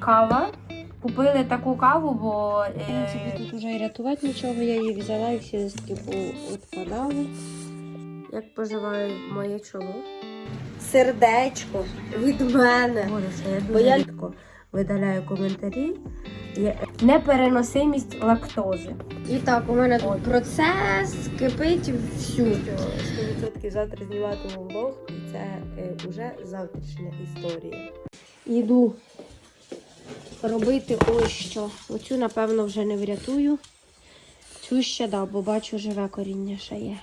Кава. Купили таку каву, бо принципі, тут вже і рятувати нічого, я її взяла і всі листки відпадали. як поживає моє чоло. Сердечко від мене. я Бо я- рідко видаляю коментарі. Є непереносимість лактози. І так, у мене тут процес кипить всюди. 100% завтра зніматиму влог, і це вже завтрашня історія. Йду робити ось що. Оцю, напевно, вже не врятую. Цю ще да, бо бачу, живе коріння ще є.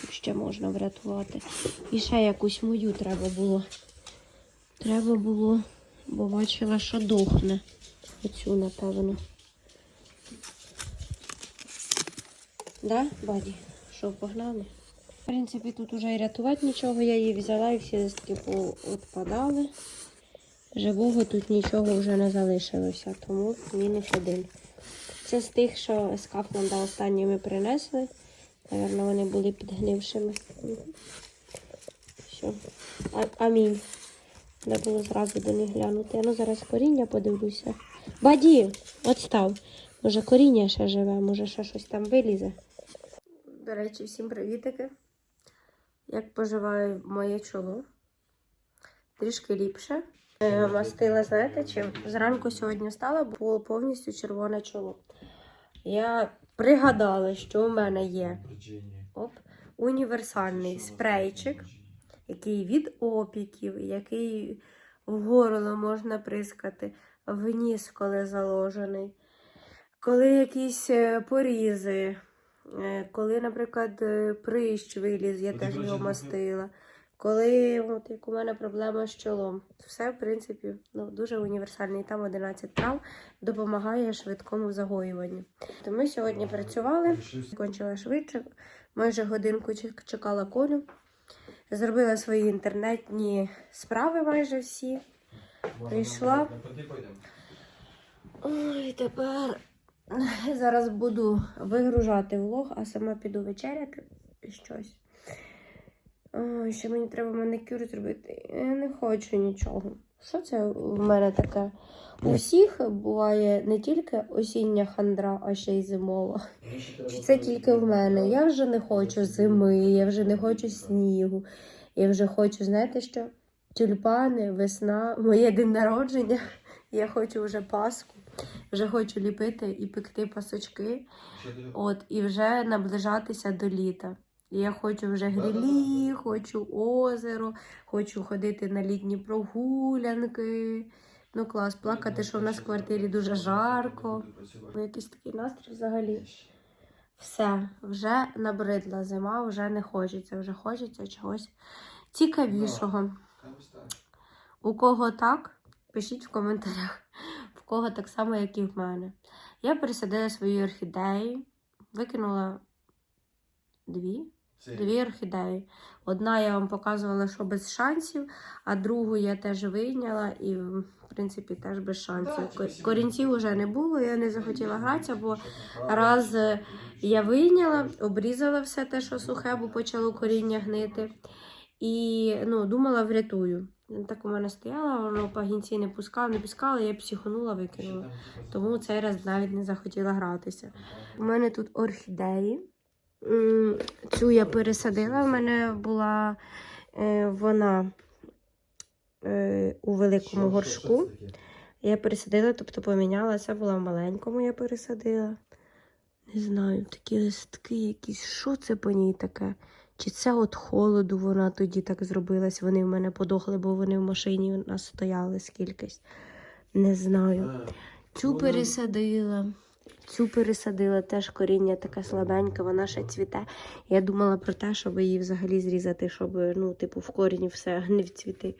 Цю ще можна врятувати. І ще якусь мою треба було. Треба було, бо бачила, що дохне. Оцю, напевно. Да, баді? Що, погнали? В принципі, тут уже і рятувати нічого, я її взяла і всі листки відпадали. Живого тут нічого вже не залишилося, тому мінус один. Це з тих, що з Кафланда останні ми принесли. Наверно, вони були підгнившими. Все. А, амінь. Треба було зразу до них глянути. Ну зараз коріння подивлюся. Баді, от став. Може коріння ще живе, може ще щось там вилізе. До речі, всім привітики. Як поживає моє чоло? Трішки ліпше. Е, Мастила, знаєте, чим? Зранку сьогодні встала, бо було повністю червоне чоло. Я пригадала, що у мене є оп, універсальний спрейчик, який від опіків, який в горло можна прискати, в ніс, коли заложений, коли якісь е, порізи. Е, Коли, наприклад, е, прищ виліз, я теж його мастила. Коли от, як у мене проблема з чолом, все, в принципі, ну, дуже універсальний. Там 11 трав допомагає швидкому загоюванню. То ми сьогодні працювали, кончила швидше, майже годинку чекала колю. Зробила свої інтернетні справи майже всі. Прийшла. Ой, тепер зараз буду вигружати влог, а сама піду вечеряти щось. Ой, ще мені треба манікюр зробити. Я не хочу нічого. Що це в мене таке? У всіх буває не тільки осіння хандра, а ще й зимова. Чи це тільки в мене? Я вже не хочу зими, я вже не хочу снігу. Я вже хочу, знаєте що? Тюльпани, весна, моє день народження. Я хочу вже Пасху. Вже хочу ліпити і пекти пасочки. От, і вже наближатися до літа. І Я хочу вже грилі, хочу озеро, хочу ходити на літні прогулянки. Ну клас, плакати, що в нас в квартирі дуже жарко. Ну, Якийсь такий настрій взагалі. Все, вже набридла зима, вже не хочеться, вже хочеться чогось цікавішого. У кого так, пишіть в коментарях. В кого так само, як і в мене. Я пересадила свої орхідеї, викинула дві. Дві орхідеї. Одна я вам показувала, що без шансів, а другу я теж вийняла і, в принципі, теж без шансів. Корінців вже не було, я не захотіла гратися, бо раз е, я вийняла, обрізала все те, що сухе, бо почало коріння гнити. І ну, думала, врятую. Так у мене стояла, воно пагінці не пускало, не пускало, я психонула, викинула. Тому цей раз навіть не захотіла гратися. У мене тут орхідеї. Цю я пересадила. В мене була е, вона е, у великому горшку. Я пересадила, тобто поміняла. Це була в маленькому, я пересадила. Не знаю, такі листки якісь. Що це по ній таке? Чи це от холоду вона тоді так зробилась? Вони в мене подохли, бо вони в машині у нас стояли скількись. Не знаю. Цю пересадила. Цю пересадила теж коріння таке слабеньке, вона ще цвіте. Я думала про те, щоб її взагалі зрізати, щоб ну, типу, в корінь все не вцвіти.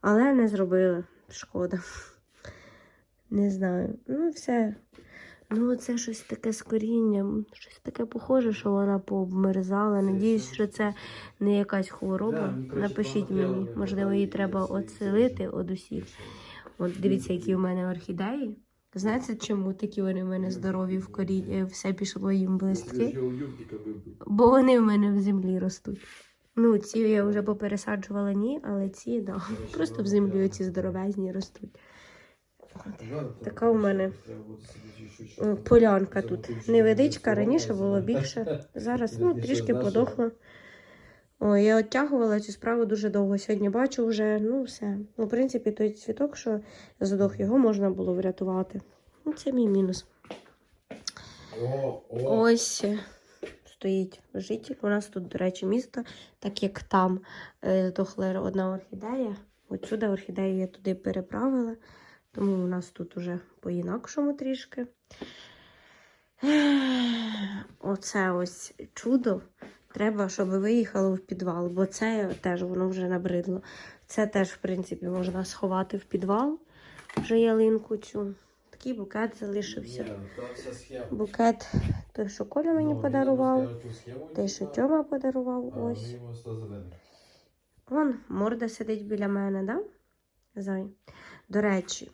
Але не зробила. Шкода. Не знаю. Ну, все. Ну, це щось таке з корінням. Щось таке похоже, що вона пообмерзала. Надіюсь, що це не якась хвороба. Напишіть мені, можливо, її треба оцелити од усіх. От дивіться, які в мене орхідеї. Знаєте, чому такі вони в мене здорові в корінні, все пішло їм в листки? Бо вони в мене в землі ростуть. Ну, ці я вже попересаджувала ні, але ці, да. Просто в землі оці здоровезні ростуть. Така у мене полянка тут. Невеличка, раніше було більше. Зараз ну, трішки подохло. Ой, я оттягувала цю справу дуже довго. Сьогодні бачу вже, ну все. Ну, в принципі, той цвіток, що задох, його можна було врятувати. Ну, це мій мінус. О, о. Ось е, стоїть житель. У нас тут, до речі, місто, так як там е, здохла одна орхідея. Отсюди орхідею я туди переправила, тому у нас тут уже по-інакшому трішки. Оце ось чудо. Треба, щоб виїхало в підвал, бо це теж воно вже набридло. Це теж, в принципі, можна сховати в підвал, вже ялинку цю. Такий букет залишився. Схема. Букет той, що Коля мені Ну, подарував, той, що Тьома подарував. Ось. Вон морда сидить біля мене, да? Зай. До речі,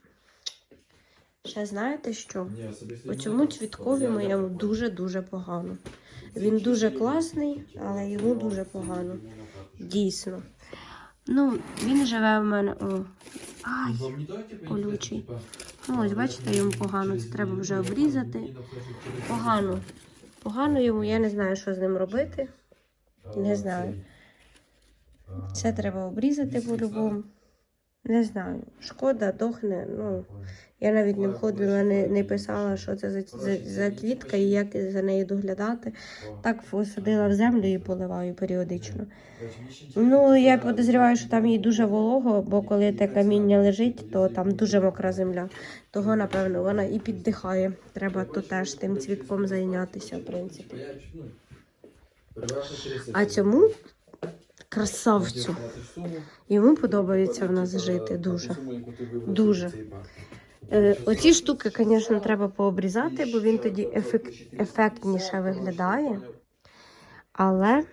ще знаєте що? По цьому цвіткові моєму дуже-дуже погано. Він дуже класний, але йому дуже погано. Дійсно. Ну, він живе в мене. О. Ай. Ну, колючий. Ну, ось бачите, йому погано. Це треба вже обрізати. Погано. Погано йому, я не знаю, що з ним робити. Не знаю. Це треба обрізати по-любому. Не знаю. Шкода, дохне. Ну, я навіть не входила, не, не писала, що це за, за, за квітка і як за нею доглядати. Так посадила в землю і поливаю періодично. Ну, я підозрюваю, що там їй дуже волого, бо коли те каміння лежить, то там дуже мокра земля. Того, напевно, вона і піддихає. Треба то теж тим цвітком зайнятися, в принципі. А цьому красавцю йому подобається в нас жити дуже. Дуже. Е, Оці штуки, звісно, треба пообрізати, бо він тоді ефектніше виглядає. Але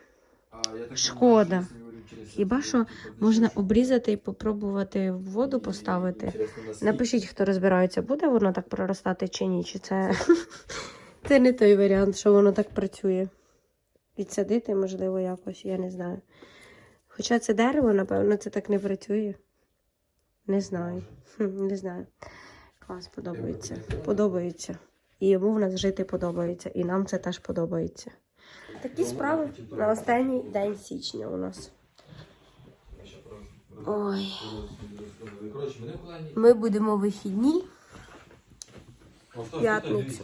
шкода. Хіба що можна обрізати і попробувати в воду поставити. Напишіть, хто розбирається, буде воно так проростати чи ні, чи це, це не той варіант, що воно так працює. Відсадити, можливо, якось, я не знаю. Хоча це дерево, напевно, це так не працює. Не знаю. Хм, Не знаю. Клас подобається. Подобається. І йому в нас жити подобається, і нам це теж подобається. Такі справи на останній день січня у нас. Ой. Ми будемо вихідні, п'ятницю.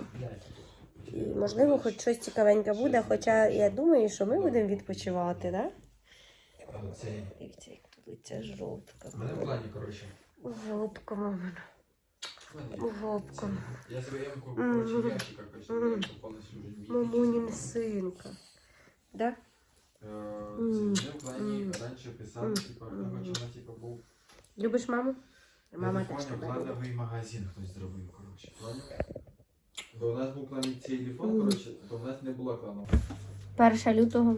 і можливо, хоч щось цікавеньке буде, хоча я думаю, що ми будемо відпочивати, так? Дивіться, як тут ця жовтка. Мене в плані, коротше. Жовтка, мамина. Жовтка. Я себе ямку, коротше, ящика, коротше, Мамунін синка. Да? Е, це в плані раніше писав, типа, я хочу, на, типа, був Любиш маму? Мама теж телефоні любить. плановий магазин хтось зробив, коротше. Бо у нас був план телефон, коротше, то в нас не було плану. 1 лютого.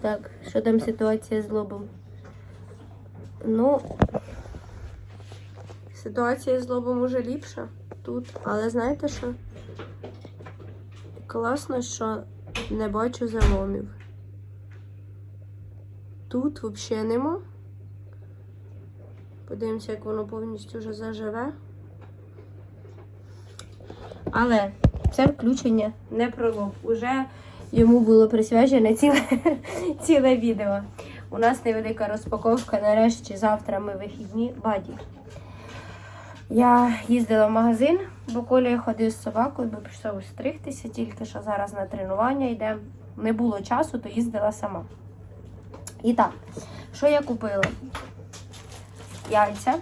Так, що там ситуація з лобом? Ну, ситуація з лобом уже ліпша тут. Але знаєте що? Класно, що не бачу заломів. Тут взагалі нема. Подивимося, як воно повністю вже заживе. Але це включення не про лоб. Уже йому було присвячене ціле, ціле відео. У нас невелика розпаковка. Нарешті завтра ми вихідні баді. Я їздила в магазин, бо Коля ходив з собакою, бо пішов стригтися, тільки що зараз на тренування йде. Не було часу, то їздила сама. І так, що я купила? Яйця,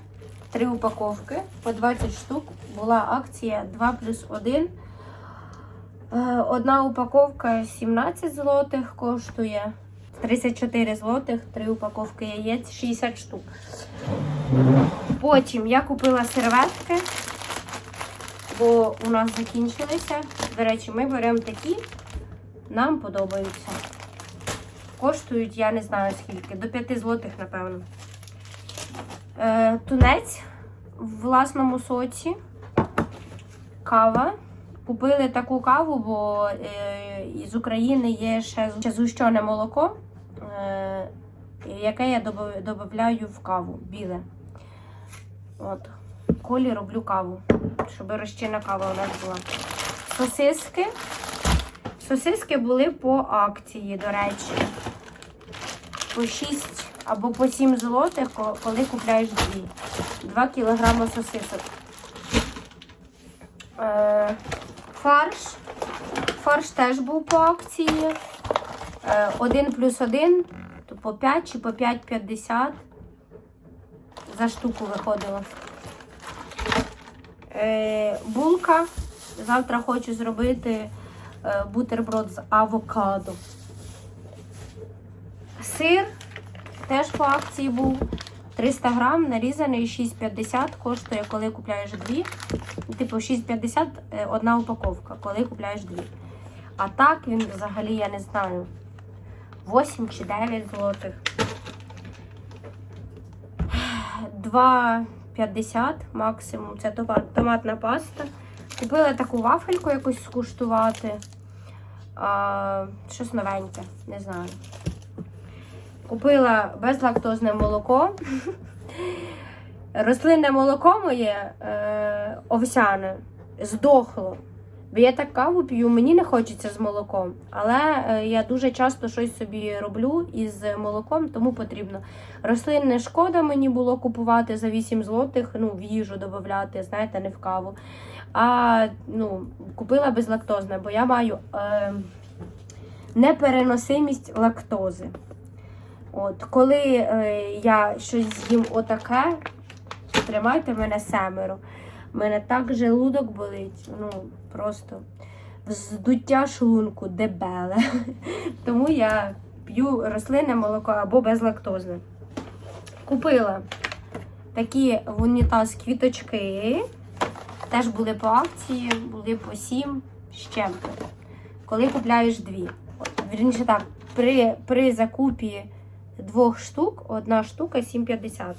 три упаковки по 20 штук. Була акція 2 плюс 1. Е, Одна упаковка 17 злотих коштує 34 злотих, три упаковки яєць 60 штук. Потім я купила серветки, бо у нас закінчилися. До речі, ми беремо такі, нам подобаються. Коштують, я не знаю скільки, до 5 злотих, напевно. Е, тунець в власному соці, кава. Купили таку каву, бо е, з України є ще, ще згущене молоко, е, яке я додаю в каву біле. От. колі роблю каву, щоб розчинна кава у нас була. Сосиски. Сосиски були по акції, до речі. По 6 або по 7 злотих, коли купляєш дві. 2 кілограми сосисок. Е, фарш. Фарш теж був по акції. Е, 1 плюс 1, то по 5 чи по 5,50 за штуку виходило. Е, булка. Завтра хочу зробити е, бутерброд з авокадо. Сир теж по акції був. 300 грам нарізаний 6,50 коштує, коли купляєш дві. Типу 6,50 е, одна упаковка, коли купляєш дві. А так він взагалі, я не знаю, 8 чи 9 злотих. 2,50 максимум. Це томатна паста. Купила таку вафельку якусь скуштувати. А, щось новеньке, не знаю. Купила безлактозне молоко. Рослинне молоко моє е, овсяне здохло. Бо я так каву п'ю, мені не хочеться з молоком. Але е, я дуже часто щось собі роблю із молоком, тому потрібно. Рослинне шкода мені було купувати за 8 злотих, ну, в їжу додати, знаєте, не в каву. А ну, купила безлактозне, бо я маю е, непереносимість лактози. От, коли е, я щось з'їм отаке, тримайте мене семеро. Мене так желудок болить, ну просто вздуття шлунку дебеле. Тому я п'ю рослинне молоко або безлактозне. Купила такі в унітаз квіточки. Теж були по акції, були по 7 з чим-то. Коли купляєш дві. Вірніше так, при, при закупі двох штук, одна штука 7,50.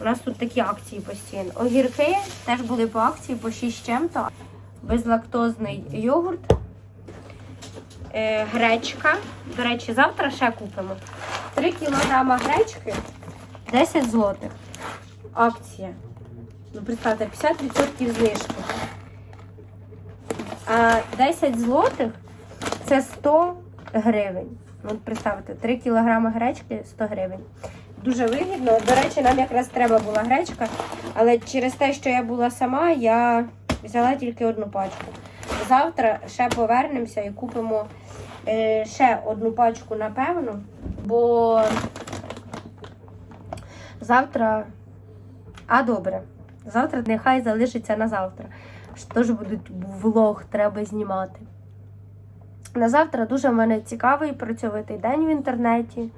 У нас тут такі акції постійно. Огірки теж були по акції по 6 з чим-то. Безлактозний йогурт. Е, гречка. До речі, завтра ще купимо. 3 кілограма гречки 10 злотих. Акція. Ну, представте, 50% знижки. А 10 злотих це 100 гривень. От представте, 3 кілограми гречки 100 гривень. Дуже вигідно. До речі, нам якраз треба була гречка, але через те, що я була сама, я взяла тільки одну пачку. Завтра ще повернемося і купимо е, ще одну пачку, напевно, бо завтра. А добре, завтра нехай залишиться на завтра. Теж будуть влог, треба знімати. На завтра дуже в мене цікавий працьовитий день в інтернеті.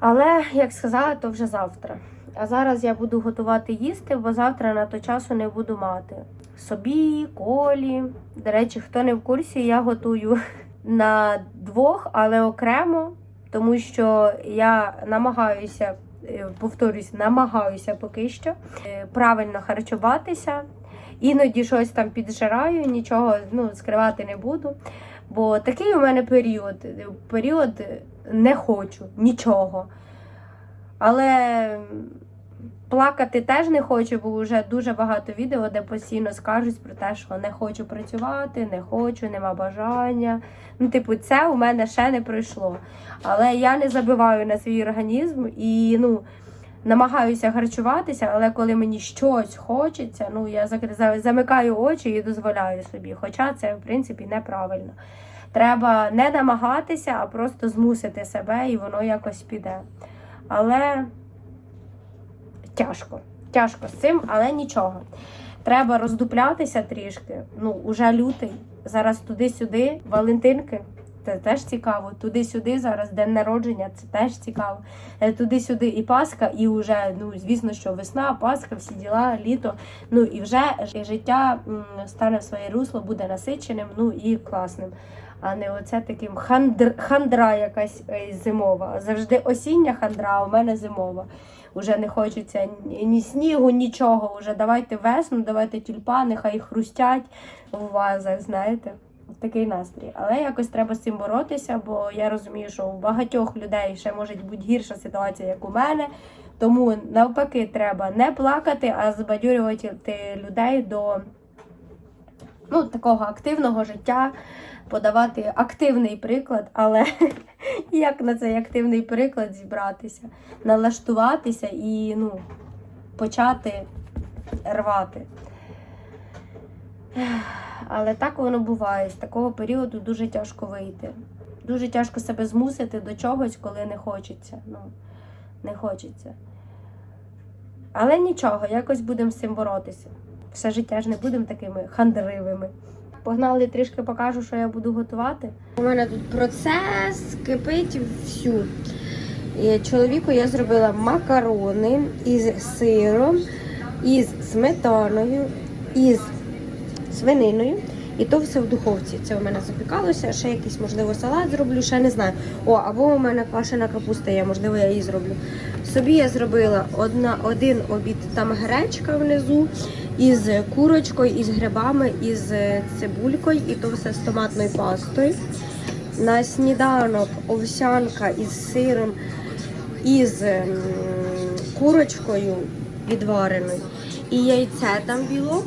Але, як сказала, то вже завтра. А зараз я буду готувати їсти, бо завтра на то часу не буду мати. Собі, колі. До речі, хто не в курсі, я готую на двох, але окремо, тому що я намагаюся, е, повторюсь, намагаюся поки що е, правильно харчуватися. Іноді щось там піджираю, нічого ну, скривати не буду. Бо такий у мене період. Період не хочу нічого. Але плакати теж не хочу, бо вже дуже багато відео, де постійно скажуть про те, що не хочу працювати, не хочу, нема бажання. Ну, типу, це у мене ще не пройшло. Але я не забиваю на свій організм і ну, намагаюся харчуватися, але коли мені щось хочеться, ну я замикаю очі і дозволяю собі. Хоча це, в принципі, неправильно. Треба не намагатися, а просто змусити себе, і воно якось піде. Але тяжко. Тяжко з цим, але нічого. Треба роздуплятися трішки. Ну, уже лютий. Зараз туди-сюди, Валентинки. Це теж цікаво. Туди-сюди зараз день народження, це теж цікаво. Е, Туди-сюди і Пасха, і вже, ну, звісно, що весна, Пасха, всі діла, літо. Ну і вже життя стане в своє русло, буде насиченим, ну і класним. А не оце таким хандр, хандра якась е, зимова. Завжди осіння хандра, а у мене зимова. Уже не хочеться ні снігу, нічого. Уже давайте весну, давайте тюльпани, хай хрустять в вазах, знаєте. Такий настрій. Але якось треба з цим боротися, бо я розумію, що у багатьох людей ще може бути гірша ситуація, як у мене. Тому навпаки, треба не плакати, а збадьорювати людей до ну, такого активного життя, подавати активний приклад, але як на цей активний приклад зібратися, налаштуватися і ну, почати рвати. Але так воно буває. З такого періоду дуже тяжко вийти. Дуже тяжко себе змусити до чогось, коли не хочеться. Ну, не хочеться. Але нічого, якось будемо з цим боротися. Все життя ж не будемо такими хандривими. Погнали трішки покажу, що я буду готувати. У мене тут процес кипить всю. І чоловіку я зробила макарони із сиром, із сметаною, із свининою. І то все в духовці. Це у мене запікалося. Ще якийсь, можливо, салат зроблю, ще не знаю. О, або у мене квашена капуста є, можливо, я її зроблю. Собі я зробила одна, один обід, там гречка внизу, із курочкою, із грибами, із цибулькою, і то все з томатною пастою. На сніданок овсянка із сиром, із м, курочкою відвареною, і яйце там білок.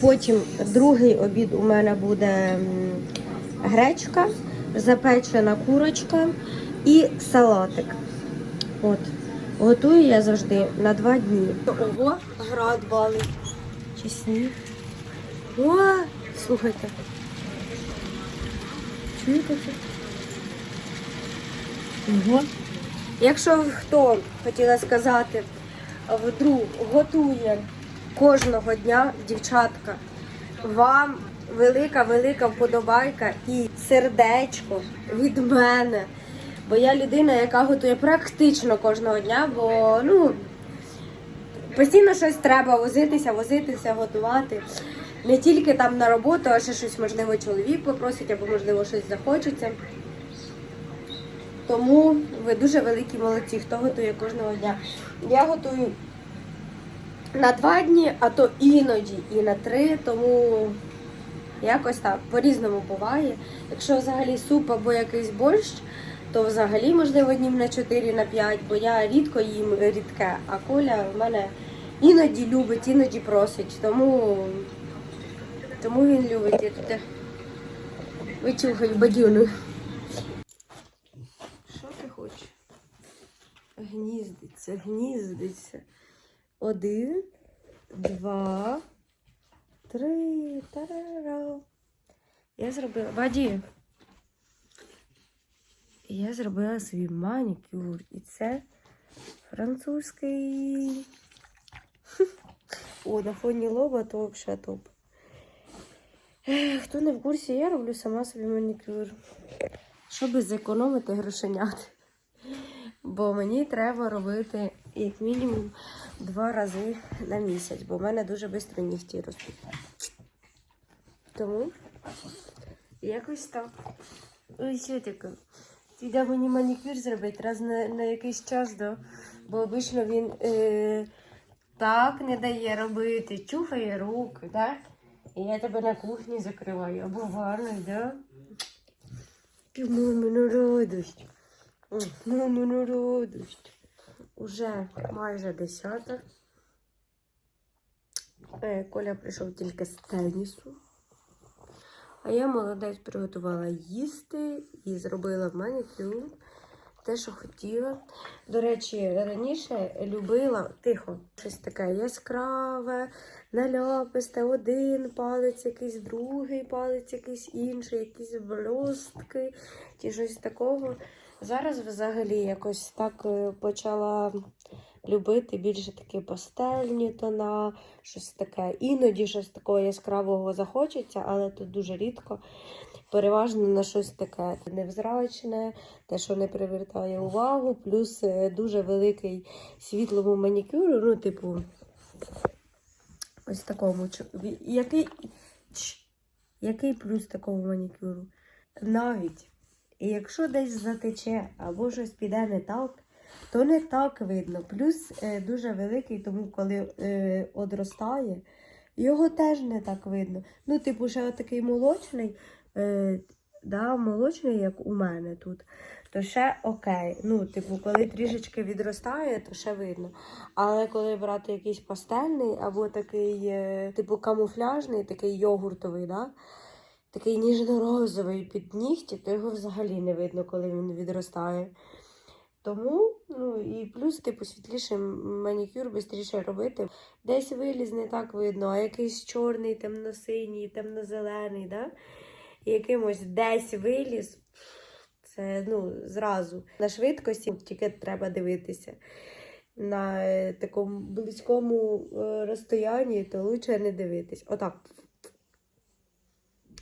Потім другий обід у мене буде гречка, запечена курочка і салатик. От. Готую я завжди на два дні. Ого, град валить. Чи сніг? О, слухайте. Чуєте це? Ого. Якщо хто хотіла сказати, вдруг готує кожного дня, дівчатка, вам велика, велика вподобайка і сердечко від мене. Бо я людина, яка готує практично кожного дня, бо ну постійно щось треба возитися, возитися, готувати. Не тільки там на роботу, а ще щось, можливо, чоловік попросить, або, можливо, щось захочеться. Тому ви дуже великі молодці, хто готує кожного дня. Я готую на два дні, а то іноді і на три, тому якось так по-різному буває. Якщо взагалі суп або якийсь борщ, то взагалі можливо днів на 4, на 5, бо я рідко їм рідке, а Коля в мене іноді любить, іноді просить. Тому, тому він любить. Я тут вичухаю бадюну. Що ти хочеш? Гніздиться, гніздиться. Один, два, три. Тарара. Я зробила. Баді. Я зробила свій манікюр. І це французький. О, на фоні лоба то взагалі топ. Хто не в курсі, я роблю сама собі манікюр. Щоб зекономити грошенят. Бо мені треба робити як мінімум два рази на місяць, бо в мене дуже швидко нігті ростуть. Тому якось так. Ой, що таке? Піде мені манікюр зробити раз на, на якийсь час, да? бо обично він е, так не дає робити, чухає руки, так? І я тебе на кухні закриваю або в ванной, да? Ти мамина радость. О, Мамина радость. Уже майже десята. Е, Коля прийшов тільки з тенісу. А я молодець приготувала їсти і зробила в манікюр. Те, що хотіла. До речі, раніше любила тихо, щось таке яскраве, наляписте, один палець, якийсь другий палець, якийсь інший, якісь блістки чи щось такого. Зараз взагалі якось так е, почала любити більше такі пастельні тона, щось таке. Іноді щось такого яскравого захочеться, але то дуже рідко. Переважно на щось таке невзрачне, те, що не привертає увагу, плюс е, дуже великий світлому манікюру, ну, типу, ось такому. Який, який плюс такого манікюру? Навіть і якщо десь затече або щось піде не так, то не так видно. Плюс е, дуже великий, тому коли е, одростає, його теж не так видно. Ну, типу, ще такий молочний, е, да, молочний, як у мене тут, то ще окей. Ну, типу, коли трішечки відростає, то ще видно. Але коли брати якийсь пастельний або такий, е, типу, камуфляжний, такий йогуртовий, да? Такий ніжно-розовий під нігті, то його взагалі не видно, коли він відростає. Тому, ну і плюс, типу, світліший манікюр швидше робити. Десь виліз не так видно, а якийсь чорний, темно-синій, темно-зелений, да? і якимось десь виліз. Це ну, зразу. На швидкості тільки треба дивитися. На е, такому близькому е, розстоянні, то лучше не дивитись. Отак.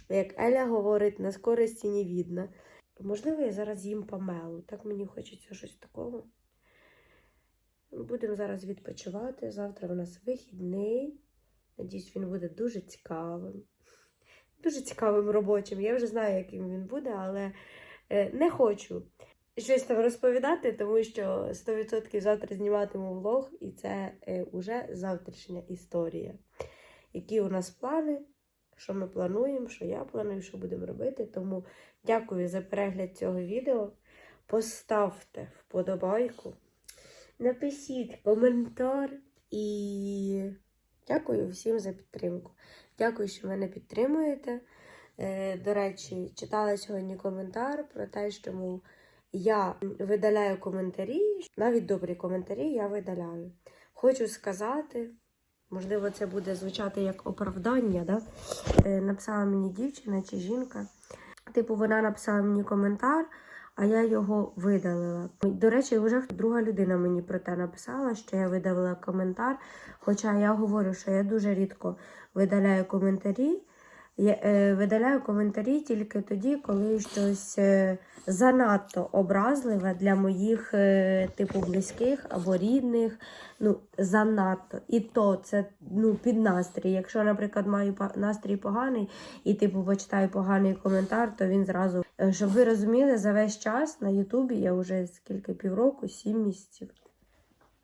Як Еля говорить, на скорості не видно. Можливо, я зараз їм помелу. Так мені хочеться щось такого. Будемо зараз відпочивати. Завтра у нас вихідний. Надіюсь, він буде дуже цікавим. Дуже цікавим робочим. Я вже знаю, яким він буде, але е, не хочу щось там розповідати, тому що 100% завтра зніматиму влог, і це е, уже завтрашня історія. Які у нас плани, що ми плануємо, що я планую, що будемо робити. Тому дякую за перегляд цього відео. Поставте вподобайку, напишіть коментар і дякую всім за підтримку. Дякую, що мене підтримуєте. Е, До речі, читала сьогодні коментар про те, що я видаляю коментарі, навіть добрі коментарі я видаляю. Хочу сказати, можливо, це буде звучати як оправдання. Да? Е, Написала мені дівчина чи жінка. Типу, вона написала мені коментар, а я його видалила. До речі, вже друга людина мені про те написала, що я видалила коментар. Хоча я говорю, що я дуже рідко видаляю коментарі. Я е, видаляю коментарі тільки тоді, коли щось е, занадто образливе для моїх е, типу близьких або рідних. Ну, занадто. І то це ну, під настрій. Якщо, наприклад, маю настрій поганий і типу почитаю поганий коментар, то він зразу. Щоб ви розуміли, за весь час на Ютубі я вже скільки півроку, сім місяців.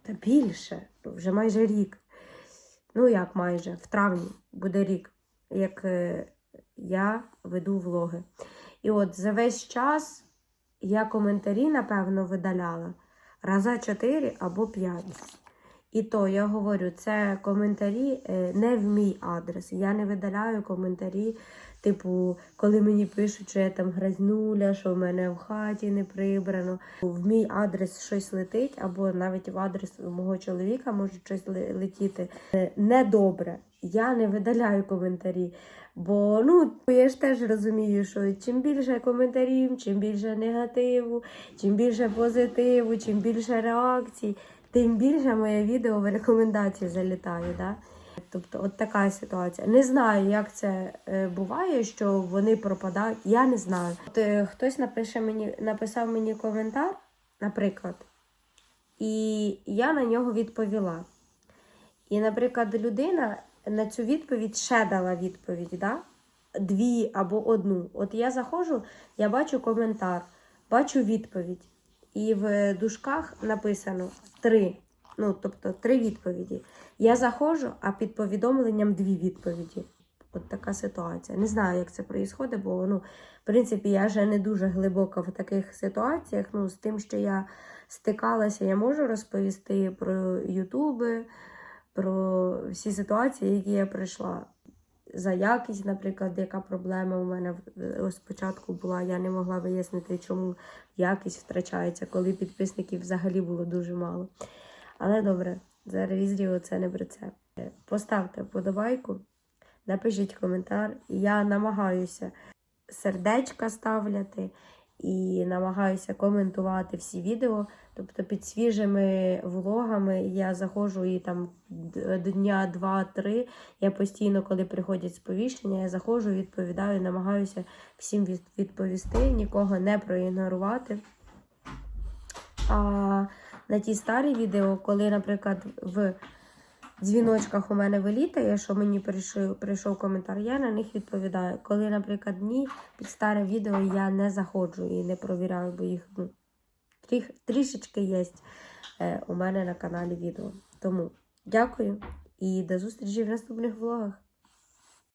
Та більше, вже майже рік. Ну, як майже, в травні буде рік як е, я веду влоги. І от за весь час я коментарі, напевно, видаляла раза 4 або 5. І то я говорю, це коментарі е, не в мій адрес. Я не видаляю коментарі, типу, коли мені пишуть, що я там грязнуля, що в мене в хаті не прибрано. В мій адрес щось летить, або навіть в адрес мого чоловіка може щось летіти е, недобре. Я не видаляю коментарі. Бо ну я ж теж розумію, що чим більше коментарів, чим більше негативу, чим більше позитиву, чим більше реакцій, тим більше моє відео в рекомендації залітає. Да? Тобто, от така ситуація. Не знаю, як це е, буває, що вони пропадають. Я не знаю. От, е, хтось напише мені, написав мені коментар, наприклад, і я на нього відповіла. І, наприклад, людина на цю відповідь ще дала відповідь, да? дві або одну. От я заходжу, я бачу коментар, бачу відповідь. І в дужках написано три. Ну, тобто три відповіді. Я заходжу, а під повідомленням дві відповіді. От така ситуація. Не знаю, як це відбувається, бо ну, в принципі, я вже не дуже глибока в таких ситуаціях. Ну, з тим, що я стикалася, я можу розповісти про Ютуби, про всі ситуації, які я пройшла. За якість, наприклад, яка проблема у мене е, спочатку була, я не могла вияснити, чому якість втрачається, коли підписників взагалі було дуже мало. Але добре, за ревізію це не про це. Поставте вподобайку, напишіть коментар. Я намагаюся сердечка ставляти і намагаюся коментувати всі відео. Тобто під свіжими влогами я заходжу і там до дня два-три. Я постійно, коли приходять сповіщення, я заходжу, відповідаю, намагаюся всім відповісти, нікого не проігнорувати. А на ті старі відео, коли, наприклад, в дзвіночках у мене вилітає, що мені прийшов, прийшов коментар, я на них відповідаю. Коли, наприклад, ні, під старе відео я не заходжу і не провіряю, бо їх ну, тріх, трішечки є е, у мене на каналі відео. Тому дякую і до зустрічі в наступних влогах.